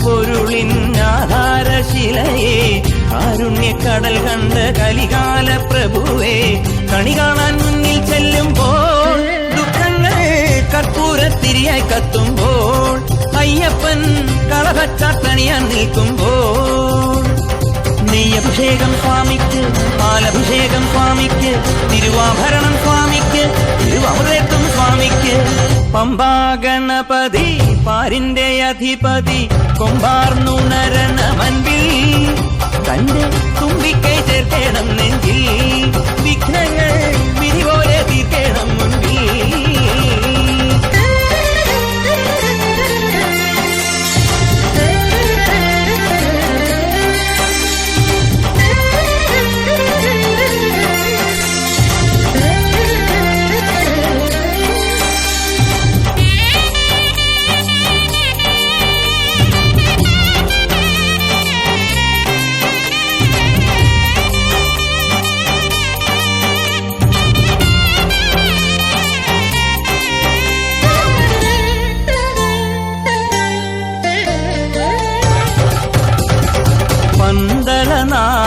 പൊരുളിൻ ആധാരശിലയെ കാരുണ്യക്കടൽ കണ്ട കലികാല പ്രഭുവേ കണി കാണാൻ മുന്നിൽ ചെല്ലുമ്പോൾ ദുഃഖങ്ങൾ കർപ്പൂരത്തിരിയായി കത്തുമ്പോൾ അയ്യപ്പൻ കളഭച്ചാത്തണിയാൻ നിൽക്കുമ്പോൾ. നെയ്യഭിഷേകം സ്വാമിക്ക് പാലഭിഷേകം സ്വാമിക്ക് തിരുവാഭരണം സ്വാമിക്ക് പമ്പാഗണപതി പാരിന്റെ അധിപതി കൊമ്പാർന്നുണരണമൻപിൽ തന്റെ തുമ്പിക്കൈ ചേർക്കണം നെഞ്ചിൽ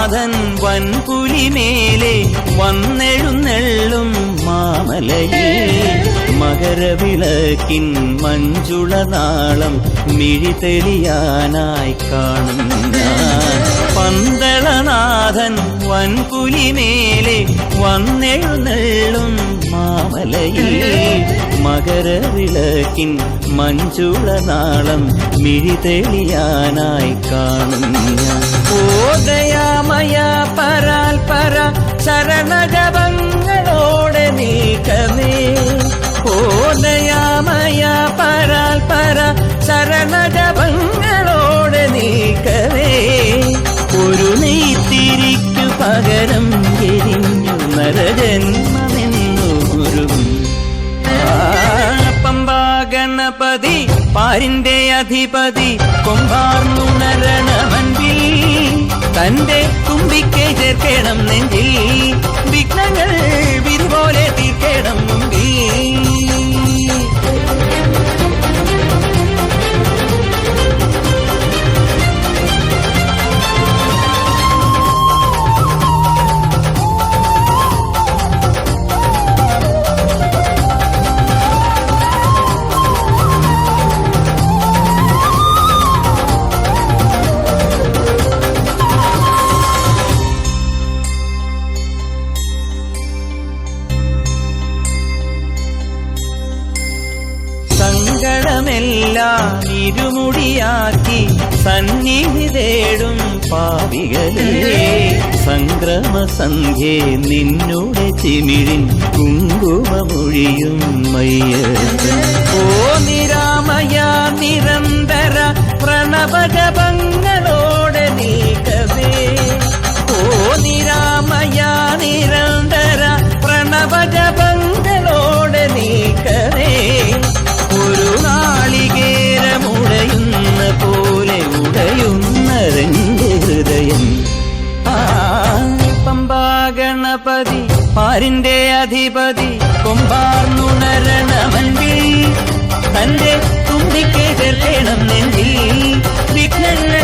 പന്തളനാഥൻ വൻപുലിമേലെ വന്നെഴുന്നെള്ളും മാമലയിൽ. മകരവിളക്കിൻ മഞ്ജുളനാളം മിഴിതെളിയാനായി കാണുന്ന പന്തളനാഥൻ വൻപുലിമേലെ വന്നെഴുന്നെള്ളും മാമലയിൽ മകരവിളക്കിൻ മിഴി മിഴിതെളിയാനായി കാണുന്ന ഓദയാമയ പരാൽ പര ശരണജപങ്ങളോടെ ഗണപതി പാരിന്റെ അധിപതി കൊമ്പാർന്നുണരണമൻപിൽ തന്റെ തുമ്പിക്കെ സങ്കടമെല്ലാം ഇരുമുടിയാക്കി സന്നിധി തേടും പാവികളെ സംക്രമ സന്ധ്യേ നിന്നുടെ ചിമിഴിൻ കുങ്കുമമൊഴിയും മയ്യ. ഓ നിരാമയ നിരന്തര പ്രണവജപങ്ങളോടെ ഗണപതി പാരിന്റെ അധിപതി കൊമ്പാർന്നുണരണമന്തി തന്റെ തുമ്പിക്കെ നെഞ്ചിൽ വിഘ്നങ്ങൾ